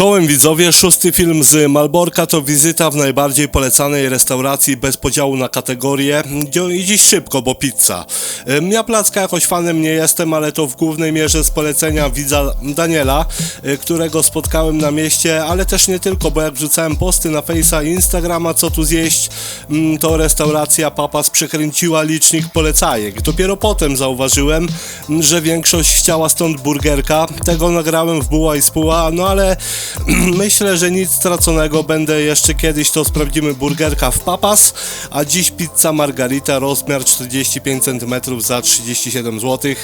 Czołem widzowie, szósty film z Malborka to wizyta w najbardziej polecanej restauracji bez podziału na kategorie i dziś szybko, bo pizza. Ja placka jakoś fanem nie jestem, ale to w głównej mierze z polecenia widza Daniela, y, którego spotkałem na mieście, ale też nie tylko, bo jak wrzucałem posty na Face'a i Instagrama, co tu zjeść, mm, to restauracja Papas przekręciła licznik polecajek. Dopiero potem zauważyłem, mm, że większość chciała stąd burgerka. Tego nagrałem w buła i spuła, no ale myślę, że nic straconego. Będę jeszcze kiedyś to sprawdzimy burgerka w Papas, a dziś pizza margarita rozmiar 45 cm za 37 zł.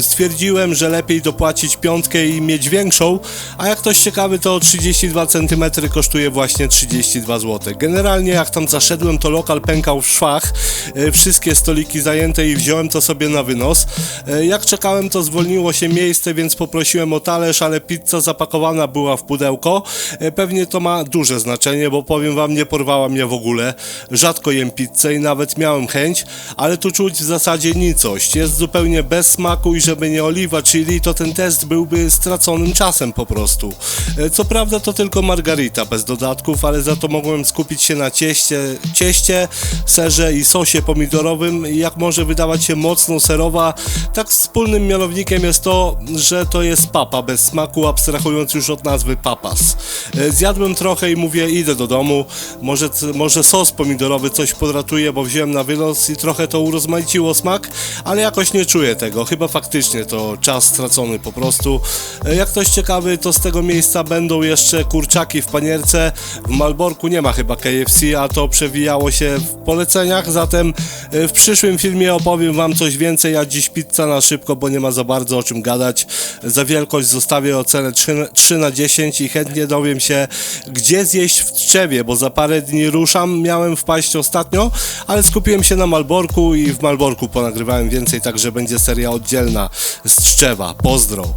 Stwierdziłem, że lepiej dopłacić piątkę i mieć większą, a jak ktoś ciekawy, to 32 cm kosztuje właśnie 32 zł. Generalnie jak tam zaszedłem, to lokal pękał w szwach, e, wszystkie stoliki zajęte i wziąłem to sobie na wynos. E, Jak czekałem, to zwolniło się miejsce, więc poprosiłem o talerz, ale pizza zapakowana była w pudełko. E, Pewnie to ma duże znaczenie, bo powiem wam, nie porwała mnie w ogóle. Rzadko jem pizzę i nawet miałem chęć, ale tu czuć w zasadzie nicość. Jest zupełnie bez smaku i żeby nie oliwa chili, to ten test byłby straconym czasem po prostu. E, Co prawda to tylko margarita bez dodatków, ale za to mogłem skupić się na cieście, cieście, serze i sosie pomidorowym. Jak może wydawać się mocno serowa, tak wspólnym mianownikiem jest to, że to jest papa bez smaku, abstrahując już od nazwy papas. E, Zjadłem trochę i mówię, idę do domu, może, może sos pomidorowy coś podratuje, bo wziąłem na wynos i trochę to urozmaiciło smak, ale jakoś nie czuję tego. Chyba faktycznie to czas stracony po prostu. E, Jak ktoś ciekawy, to z tego miejsca będą jeszcze kurczaki w panierce. W Malborku nie ma chyba KFC, a to przewijało się w poleceniach, zatem w przyszłym filmie opowiem wam coś więcej, a dziś pizza na szybko, bo nie ma za bardzo o czym gadać. Za wielkość zostawię ocenę 3, na- 3 na 10 i chętnie dowiem się, gdzie zjeść w Tczewie, bo za parę dni ruszam. Miałem wpaść ostatnio, ale skupiłem się na Malborku i w Malborku ponagrywałem więcej, także będzie seria oddzielna z Tczewa. Pozdro!